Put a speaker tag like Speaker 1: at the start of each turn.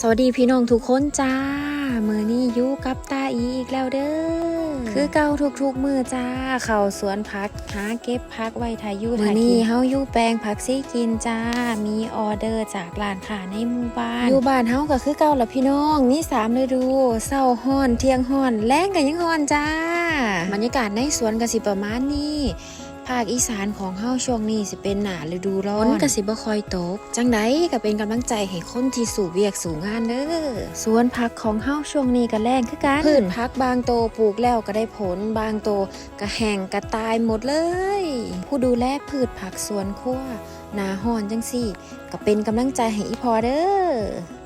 Speaker 1: สวัสดีพี่น้องทุกคนจ้า มือนี้อยู่กับตาอีอีกแล้วเด้อ คือเก่าทุกๆมือจ้า เข้าสวนพักหาเก็บพักไว้ทายุมือนี้เฮาอยู่แปลงผักซีกินจ้า มีออเดอร์จากร้านค้าในหมู่บ้าน อยู่บ้านเฮาก็คือเก่าละพี่น้องมีสามฤดูเศร้าฮ้อนเที่ยงฮ้อน แล้งก็ยังฮ้อนจ้า บรรยากาศในสวนก็สิประมาณนี้ ภาคอีสานของเฮาช่วงนี้สิเป็นหนาฤดูร้อนฝนก็สิบ่ค่อยตก จังไดก็เป็นกำลังใจให้คนที่สู่เวียกสู่งานเด้อสวนผักของเฮาช่วงนี้ก็แรงคือกันพืชผักบางโตปลูกแล้วก็ได้ผลบางโตก็แห้งก็ตายหมดเลย ผู้ดูแลพืชผักสวนครัวหนาฮ้อนจังซี่ ก็เป็นกำลังใจให้อีพอเด้อ